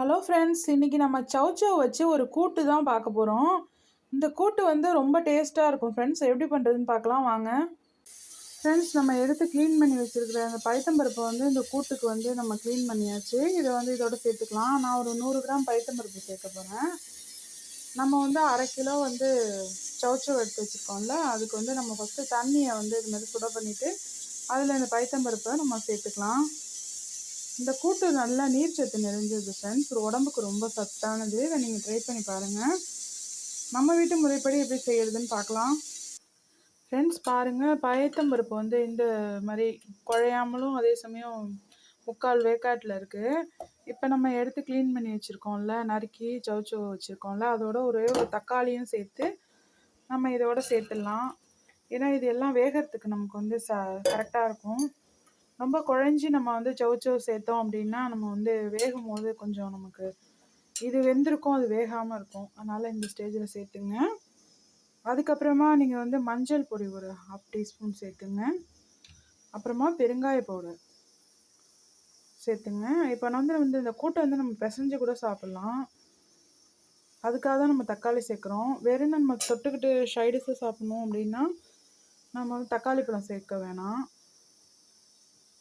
Hello friends இன்றைக்கி நம்ம சவுச்சோ வச்சு ஒரு கூட்டு தான் பார்க்க போகிறோம் இந்த கூட்டு வந்து ரொம்ப டேஸ்ட்டாக இருக்கும் ஃப்ரெண்ட்ஸ் எப்படி பண்ணுறதுன்னு பார்க்கலாம் வாங்க. ஃப்ரெண்ட்ஸ் நம்ம எடுத்து க்ளீன் பண்ணி வச்சுருக்கிற அந்த பைத்தம்பருப்பை வந்து இந்த கூட்டுக்கு வந்து நம்ம க்ளீன் பண்ணியாச்சு. இதை வந்து இதோட சேர்த்துக்கலாம். நான் ஒரு நூறு கிராம் பைத்தம்பருப்பு சேர்க்க போகிறேன் நம்ம வந்து அரை கிலோ வந்து சவுச்சோ எடுத்து வச்சுருக்கோம்ல அதுக்கு வந்து நம்ம ஃபஸ்ட்டு தண்ணியை வந்து இது மாதிரி சுட பண்ணிவிட்டு அதில் இந்த பைத்தம்பருப்பை நம்ம சேர்த்துக்கலாம். இந்த கூட்டு நல்லா நீர்ச்சத்து நிறைஞ்சது ஃப்ரெண்ட்ஸ் ஒரு உடம்புக்கு ரொம்ப சத்தானது. இதை நீங்கள் ட்ரை பண்ணி பாருங்கள் நம்ம வீட்டு முறைப்படி எப்படி செய்யறதுன்னு பார்க்கலாம். ஃப்ரெண்ட்ஸ் பாருங்கள் பயத்தம்பருப்பு வந்து இந்த மாதிரி குழையாமலும் அதே சமயம் முக்கால் வேக்காட்டில் இருக்குது இப்போ நம்ம எடுத்து க்ளீன் பண்ணி வச்சுருக்கோம்ல நறுக்கி சவுச்சோ வச்சுருக்கோம்ல அதோட ஒரே ஒரு தக்காளியும் சேர்த்து நம்ம இதோட சேர்த்துடலாம். ஏன்னா இது எல்லாம் வேகிறதுக்கு நமக்கு வந்து ச கரெக்டாக இருக்கும். ரொம்ப குழஞ்சி நம்ம வந்து சவுச்சோ சேர்த்தோம் அப்படின்னா நம்ம வந்து வேகும் போது கொஞ்சம் நமக்கு இது வெந்திருக்கும் அது வேகாமல் இருக்கும். அதனால் இந்த ஸ்டேஜில் சேர்த்துங்க. அதுக்கப்புறமா நீங்கள் வந்து மஞ்சள் பொடி ஒரு ஹாஃப் டீஸ்பூன் சேர்த்துங்க. அப்புறமா பெருங்காய பவுடர் சேர்த்துங்க. இப்போ வந்து வந்து இந்த கூட்டை வந்து நம்ம பிசைஞ்சு கூட சாப்பிட்லாம். அதுக்காக தான் நம்ம தக்காளி சேர்க்குறோம். வெறும் நம்ம தொட்டுக்கிட்டு ஷைடிஸை சாப்பிட்ணும் அப்படின்னா நம்ம வந்து தக்காளி பழம் சேர்க்க வேணாம்.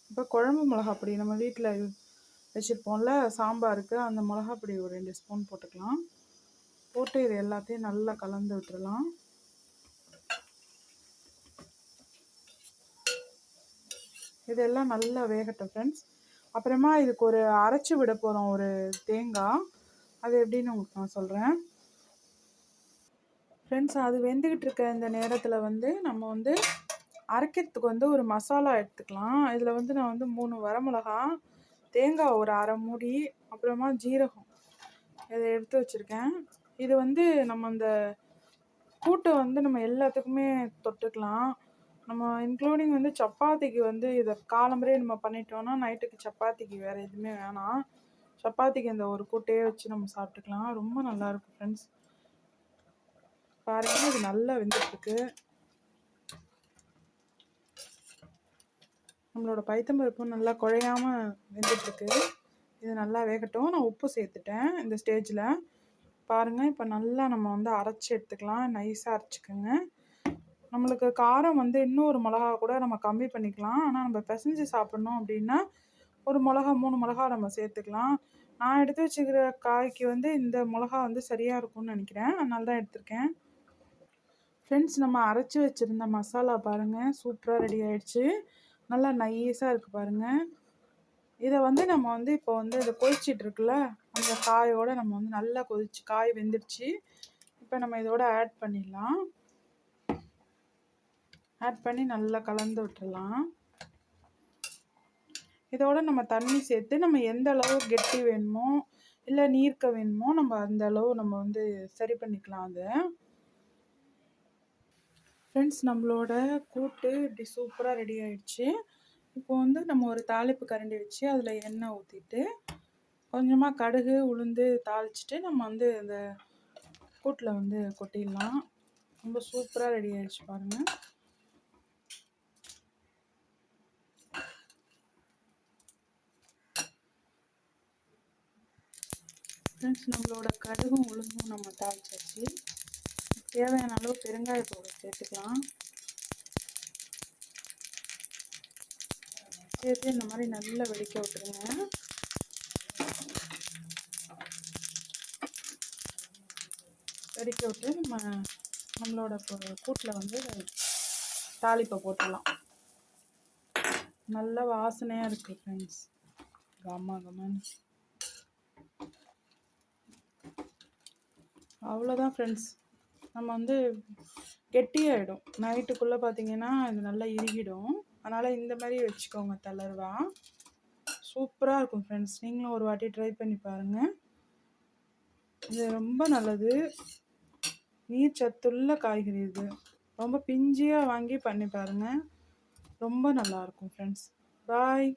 இப்போ குழம்பு மிளகாப்பொடி நம்ம வீட்டில் வச்சுருப்போம்ல சாம்பாருக்கு அந்த மிளகாப்பொடி ஒரு ரெண்டு ஸ்பூன் போட்டுக்கலாம். போட்டு இது எல்லாத்தையும் நல்லா கலந்து விட்டுடலாம் இதெல்லாம் நல்லா வேகட்டும் ஃப்ரெண்ட்ஸ் அப்புறமா இதுக்கு ஒரு அரைச்சி விட போகிறோம் ஒரு தேங்காய். அது எப்படின்னு உங்களுக்கு நான் சொல்கிறேன் ஃப்ரெண்ட்ஸ் அது வெந்துக்கிட்டு இருக்க இந்த நேரத்தில் வந்து நம்ம வந்து அரைக்கிறதுக்கு வந்து ஒரு மசாலா எடுத்துக்கலாம். இதில் வந்து நான் வந்து மூணு வரமிளகா தேங்காய் ஒரு அரை மூடி அப்புறமா ஜீரகம். இதை எடுத்து வச்சுருக்கேன். இது வந்து நம்ம அந்த கூட்டை வந்து நம்ம எல்லாத்துக்குமே தொட்டுக்கலாம். நம்ம இன்க்ளூடிங் வந்து சப்பாத்திக்கு வந்து இதை காலம்பரே நம்ம பண்ணிட்டோம்னா நைட்டுக்கு சப்பாத்திக்கு வேறு எதுவுமே வேணாம். சப்பாத்திக்கு இந்த ஒரு கூட்டையே வச்சு நம்ம சாப்பிட்டுக்கலாம். ரொம்ப நல்லாயிருக்கும் ஃப்ரெண்ட்ஸ் பாருங்கள் இது நல்லா வெந்துட்டுருக்கு. நம்மளோட பைத்தம்பருப்பும் நல்லா குழையாமல் வெந்துட்டுருக்கு. இது நல்லா வேகட்டும். நான் உப்பு சேர்த்துட்டேன் இந்த ஸ்டேஜில். பாருங்கள் இப்போ நல்லா நம்ம வந்து அரைச்சி எடுத்துக்கலாம். நைஸாக அரைச்சிக்கோங்க. நம்மளுக்கு காரம் வந்து இன்னும் ஒரு மிளகா கூட நம்ம கம்மி பண்ணிக்கலாம். ஆனால் நம்ம பிசைஞ்சு சாப்பிட்ணும் அப்படின்னா ஒரு மிளகா மூணு மிளகா நம்ம சேர்த்துக்கலாம். நான் எடுத்து வச்சுக்கிற காய்க்கு வந்து இந்த மிளகா வந்து சரியாக இருக்கும்னு நினைக்கிறேன். அதனால தான் எடுத்திருக்கேன். ஃப்ரெண்ட்ஸ் நம்ம அரைச்சி வச்சுருந்த மசாலா பாருங்கள் சூப்பராக ரெடி ஆகிடுச்சு நல்லா நைஸாக இருக்குது பாருங்கள் இதை வந்து நம்ம வந்து இப்போ வந்து இதை கொதிச்சிட்ருக்குல்ல அந்த காயோடு நம்ம வந்து நல்லா கொதிச்சு காய் வெந்துடுச்சு. இப்போ நம்ம இதோட ஆட் பண்ணிடலாம். ஆட் பண்ணி நல்லா கலந்து விட்டுடலாம். இதோட நம்ம தண்ணி சேர்த்து நம்ம எந்த அளவு கெட்டி வேணுமோ இல்லை நீர்க்க வேணுமோ நம்ம அந்த அளவு நம்ம வந்து சரி பண்ணிக்கலாம் அதை. ஃப்ரெண்ட்ஸ் நம்மளோட கூட்டு இப்படி சூப்பராக ரெடி ஆயிடுச்சு. இப்போ வந்து நம்ம ஒரு தாளிப்பு கரண்டி வச்சு அதில் எண்ணெய் ஊற்றிட்டு கொஞ்சமாக கடுகு உளுந்து தாளிச்சிட்டு நம்ம வந்து இந்த கூட்டில் வந்து கொட்டிடலாம். ரொம்ப சூப்பராக ரெடி ஆயிடுச்சு பாருங்கள் ஃப்ரெண்ட்ஸ் நம்மளோட கடுகும் உளுந்தும் நம்ம தாளிச்சாச்சு. தேவையான அளவு பெருங்காய பவுடர் சேர்த்துக்கலாம். சேர்த்து இந்த மாதிரி நல்லா வெடிக்க விட்டுருங்க. வெடிக்க விட்டு நம்ம நம்மளோட கூட்டில் வந்து தாளிப்பை போட்டுடலாம். நல்ல வாசனையாக இருக்குது ஃப்ரெண்ட்ஸ் கம்மா கம்மான்னு. அவ்வளோதான் ஃப்ரெண்ட்ஸ் நம்ம வந்து கெட்டியாகிடும் நைட்டுக்குள்ளே பார்த்தீங்கன்னா இது நல்லா இறுகிடும். அதனால் இந்த மாதிரி வச்சுக்கோங்க தளர்வா. சூப்பராக இருக்கும் ஃப்ரெண்ட்ஸ் நீங்களும் ஒரு வாட்டி ட்ரை பண்ணி பாருங்கள் இது ரொம்ப நல்லது. நீர் சத்துள்ள காய்கறி இது. ரொம்ப பிஞ்சியாக வாங்கி பண்ணி பாருங்கள் ரொம்ப நல்லாயிருக்கும் ஃப்ரெண்ட்ஸ் பாய்